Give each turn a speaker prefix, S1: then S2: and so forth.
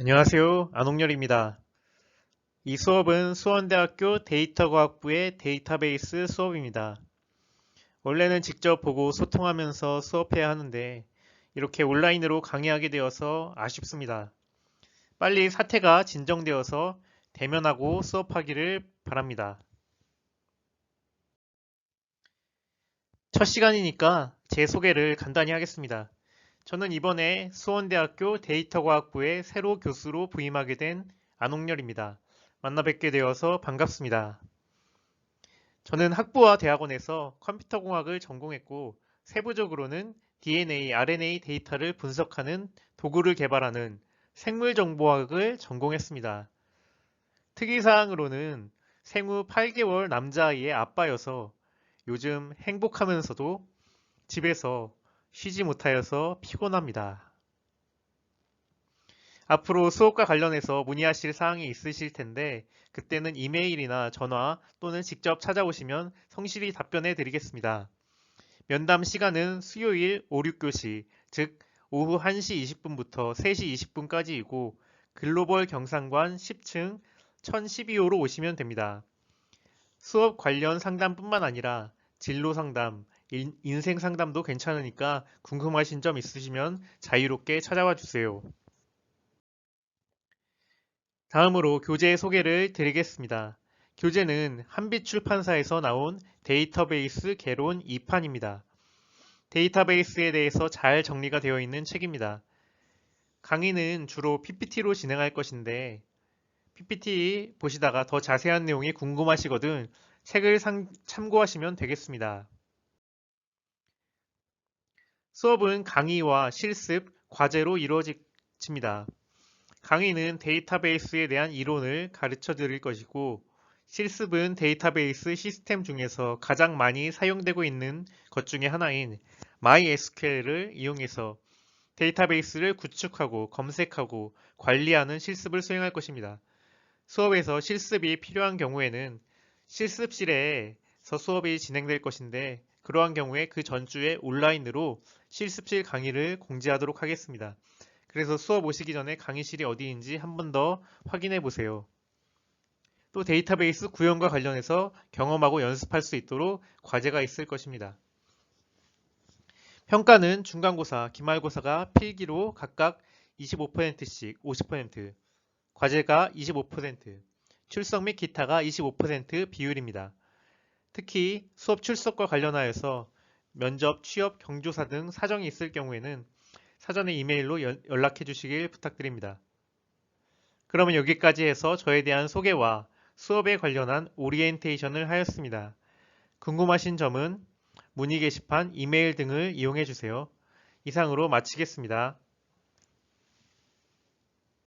S1: 안녕하세요. 안홍열입니다. 이 수업은 수원대학교 데이터과학부의 데이터베이스 수업입니다. 원래는 직접 보고 소통하면서 수업해야 하는데 이렇게 온라인으로 강의하게 되어서 아쉽습니다. 빨리 사태가 진정되어서 대면하고 수업하기를 바랍니다. 첫 시간이니까 제 소개를 간단히 하겠습니다. 저는 이번에 수원대학교 데이터과학부에 새로 교수로 부임하게 된 안홍열입니다. 만나 뵙게 되어서 반갑습니다. 저는 학부와 대학원에서 컴퓨터공학을 전공했고 세부적으로는 DNA, RNA 데이터를 분석하는 도구를 개발하는 생물정보학을 전공했습니다. 특이사항으로는 생후 8개월 남자아이의 아빠여서 요즘 행복하면서도 집에서 쉬지 못하여서 피곤합니다. 앞으로 수업과 관련해서 문의하실 사항이 있으실 텐데 그때는 이메일이나 전화 또는 직접 찾아오시면 성실히 답변해 드리겠습니다. 면담 시간은 수요일 5, 6교시, 즉 오후 1시 20분부터 3시 20분까지이고 글로벌 경상관 10층 1012호로 오시면 됩니다. 수업 관련 상담뿐만 아니라 진로 상담, 인- 인생 상담도 괜찮으니까 궁금하신 점 있으시면 자유롭게 찾아와 주세요. 다음으로 교재 소개를 드리겠습니다. 교재는 한빛 출판사에서 나온 데이터베이스 개론 2판입니다. 데이터베이스에 대해서 잘 정리가 되어 있는 책입니다. 강의는 주로 PPT로 진행할 것인데 PPT 보시다가 더 자세한 내용이 궁금하시거든 책을 상- 참고하시면 되겠습니다. 수업은 강의와 실습, 과제로 이루어집니다. 강의는 데이터베이스에 대한 이론을 가르쳐 드릴 것이고 실습은 데이터베이스 시스템 중에서 가장 많이 사용되고 있는 것 중에 하나인 MySQL을 이용해서 데이터베이스를 구축하고 검색하고 관리하는 실습을 수행할 것입니다. 수업에서 실습이 필요한 경우에는 실습실에서 수업이 진행될 것인데 그러한 경우에 그 전주에 온라인으로 실습실 강의를 공지하도록 하겠습니다. 그래서 수업 오시기 전에 강의실이 어디인지 한 번 더 확인해 보세요. 또 데이터베이스 구현과 관련해서 경험하고 연습할 수 있도록 과제가 있을 것입니다. 평가는 중간고사, 기말고사가 필기로 각각 25%씩 50%, 과제가 25%, 출석 및 기타가 25% 비율입니다. 특히 수업 출석과 관련하여서 면접, 취업, 경조사 등 사정이 있을 경우에는 사전에 이메일로 연- 연락해 주시길 부탁드립니다. 그러면 여기까지 해서 저에 대한 소개와 수업에 관련한 오리엔테이션을 하였습니다. 궁금하신 점은 문의 게시판, 이메일 등을 이용해 주세요. 이상으로 마치겠습니다.